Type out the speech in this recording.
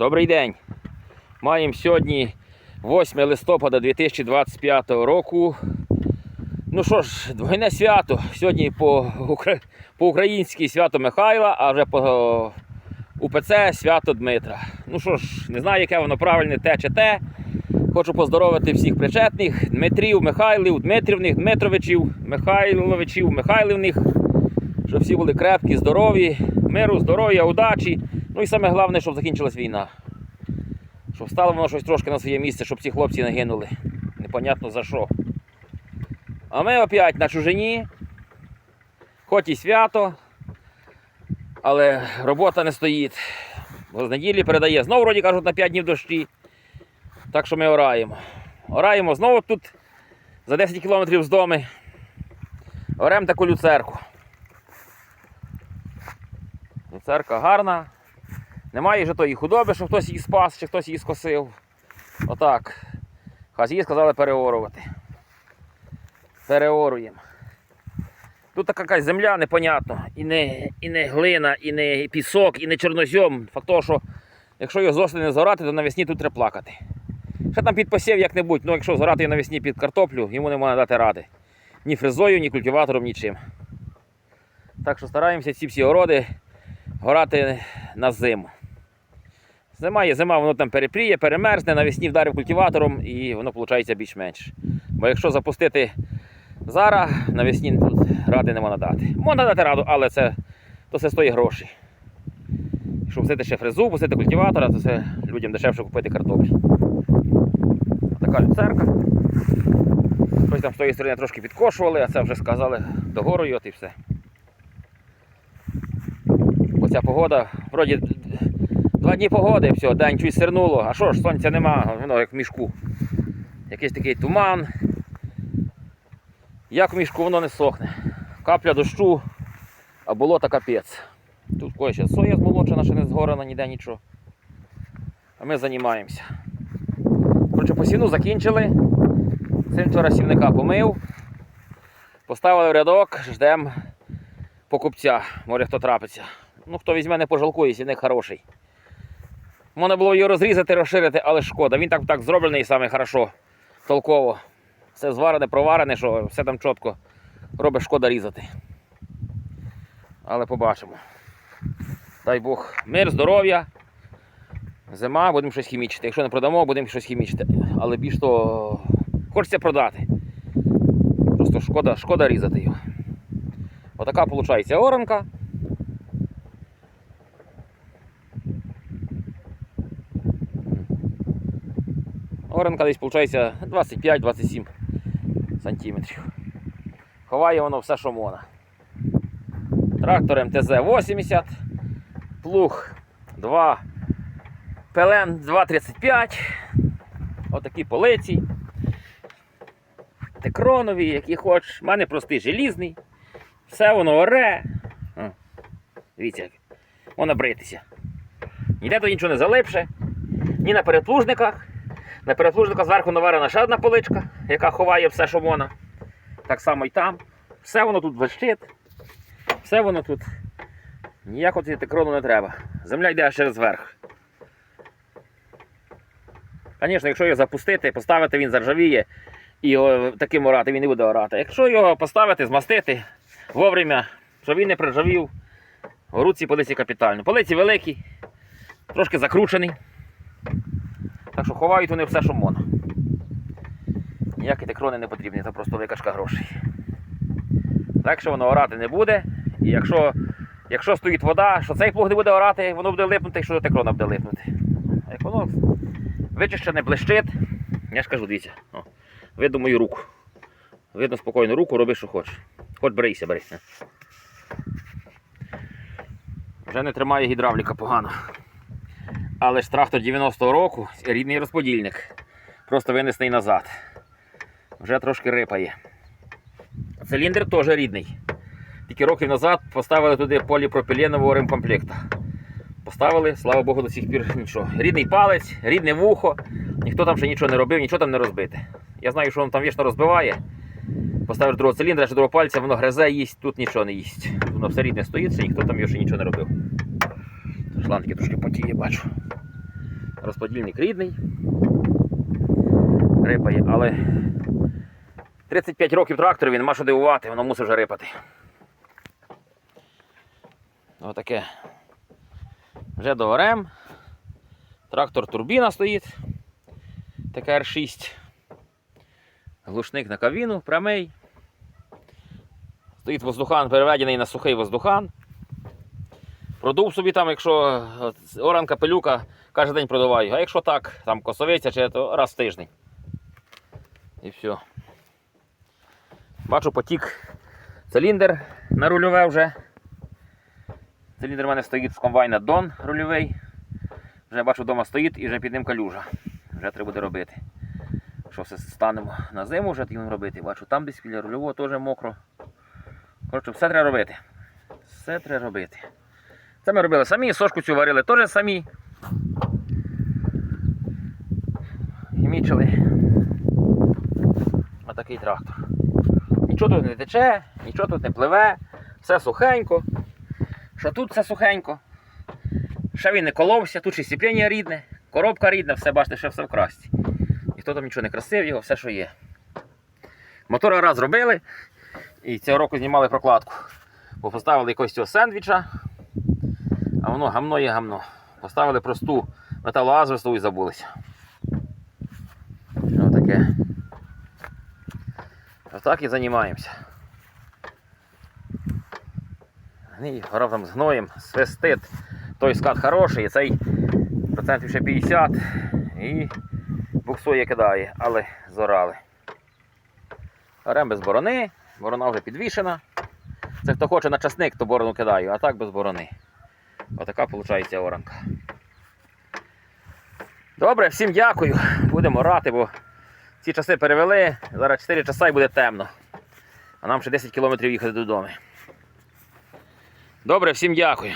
Добрий день. Маємо сьогодні 8 листопада 2025 року. Ну що ж, двойне свято. Сьогодні по, укра- по-українськи свято Михайла, а вже по УПЦ свято Дмитра. Ну що ж, не знаю, яке воно правильне те чи те. Хочу поздоровити всіх причетних Дмитрів, Михайлів, Дмитрівних, Дмитровичів, Михайловичів, Михайлівних, щоб всі були крепкі, здорові, миру, здоров'я, удачі. Ну і саме головне, щоб закінчилась війна. Щоб стало воно щось трошки на своє місце, щоб ці хлопці не гинули. Непонятно за що. А ми опять на чужині. Хоч і свято, але робота не стоїть. З неділі передає. Знову вроді кажуть на 5 днів дощі. Так що ми ораємо. Ораємо знову тут за 10 кілометрів з дому. Оремо таку люцерку. Люцерка гарна. Немає вже тої худоби, що хтось її спас чи хтось її скосив. Отак. Хазії сказали переорувати. Переоруємо. Тут така якась земля непонятно. І не, і не глина, і не пісок, і не чорнозьом. Факт того, що якщо його з осені не зорати, то навесні тут треба плакати. Ще там під посів як-небудь, ну якщо зорати навесні під картоплю, йому не можна дати ради. Ні фрезою, ні культиватором, нічим. Так що стараємося ці всі городи горати на зиму. Зима є зима, воно там перепріє, перемерзне, навесні вдарив культиватором і воно виходить більш-менш. Бо якщо запустити зараз, навесні тут ради не можна дати. Можна дати раду, але це, то це стоїть гроші. Якщо пустити ще фрезу, пустити культиватора, то це людям дешевше купити картоплі. Така люцерка. Щось там з тої сторони трошки підкошували, а це вже сказали догорою от і все. Бо ця погода, вроді два дні погоди, все, день чуть сирнуло, а що ж, сонця нема, воно як в мішку. Якийсь такий туман. Як в мішку воно не сохне. Капля дощу, а болото капець. Тут кое ще соя змолочена, ще не згорена, ніде нічого. А ми займаємося. Коротше, посівну закінчили. Син вчора сівника помив. Поставили в рядок, ждемо покупця. Може хто трапиться. Ну, хто візьме, не пожалкує, сівник хороший. Можна було його розрізати, розширити, але шкода. Він так так зроблений саме хорошо, толково. Все зварене, проварене, що все там чітко робить шкода різати. Але побачимо. Дай Бог мир, здоров'я. Зима, будемо щось хімічити. Якщо не продамо, будемо щось хімічити. Але більш то хочеться продати. Просто шкода, шкода різати його. Отака виходить оранка. Оранка десь виходить 25-27 сантиметрів. Ховає воно все, що можна. Трактор МТЗ-80, плуг 2, ПЛН 235, отакі полиці. Текронові, які хочеш. У мене простий желізний. Все воно оре. Дивіться. Воно бритися. Ніде тут нічого не залипше. Ні на передплужниках. На передплужниках зверху наварена ще одна поличка, яка ховає все, що можна. Так само і там. Все воно тут блищить. Все воно тут. Ніякого цієї текрону не треба. Земля йде через верх. Звісно, якщо його запустити, поставити, він заржавіє і таким орати він не буде орати. Якщо його поставити, змастити вовремя, щоб він не приржавів, горуть ці полиці капітально. Полиці великі, трошки закручений. Так що ховають вони все, що можна. Ніякі текрони не потрібні, це просто викашка грошей. Так що воно орати не буде. І якщо, якщо стоїть вода, що цей плуг не буде орати, воно буде липнути, що до текрона буде липнути. А як воно вичищене блищить, я ж кажу, дивіться, о, видно мою руку. Видно спокійно руку, роби, що хочеш. Хоч брийся, бери. Вже не тримає гідравліка погано. Але ж трактор 90-го року рідний розподільник. Просто винесений назад. Вже трошки рипає. Циліндр теж рідний. Тільки років назад поставили туди поліпропіленового ремкомплекта. Поставили, слава Богу, до сих пір нічого. Рідний палець, рідне вухо, ніхто там ще нічого не робив, нічого там не розбите. Я знаю, що воно там вічно розбиває. Поставиш другого циліндра, ще другого пальця, воно гризе, їсть, тут нічого не їсть. Воно все рідне стоїть, ніхто там ще нічого не робив. Шланги трошки потіє, бачу. Розподільник рідний. Рипає, але 35 років трактору він нема що дивувати, воно мусить вже рипати. Отаке. Вже догорем. Трактор турбіна стоїть. Така R6. Глушник на кабіну, прямий. Стоїть воздухан, переведений на сухий воздухан. Продув собі там, якщо от, оранка пилюка, кожен день продуваю. А якщо так, там косовиця чи то раз в тиждень. І все. Бачу потік циліндр на рульове вже. Циліндр у мене стоїть з комбайна Дон рульовий. Вже бачу, вдома стоїть і вже під ним калюжа. Вже треба буде робити. Що все станемо на зиму, вже будемо робити. Бачу, там десь біля рульового теж мокро. Коротше, все треба робити. Все треба робити. Це ми робили самі, сошку цю варили теж самі. І мічили. Отакий трактор. Нічого тут не тече, нічого тут не пливе, все сухенько. Що тут все сухенько. Ще він не коловся, тут ще сіплення рідне, коробка рідна, все бачите, ще все в красці. Ніхто там нічого не красив, його все, що є. Мотора раз робили і цього року знімали прокладку. Бо поставили якогось цього сендвіча, воно гамно є гамно. Поставили просту металоазову і забулися. Отаке. Отак і займаємося. Гній, разом з гноєм свистить. Той скат хороший, цей процентів ще 50 і буксує кидає, але зорали. Беремо без борони, борона вже підвішена. Це хто хоче на часник, то борону кидаю, а так без борони. Отака виходить оранка. Добре, всім дякую. Будемо рати, бо ці часи перевели. Зараз 4 часа і буде темно. А нам ще 10 кілометрів їхати додому. Добре, всім дякую.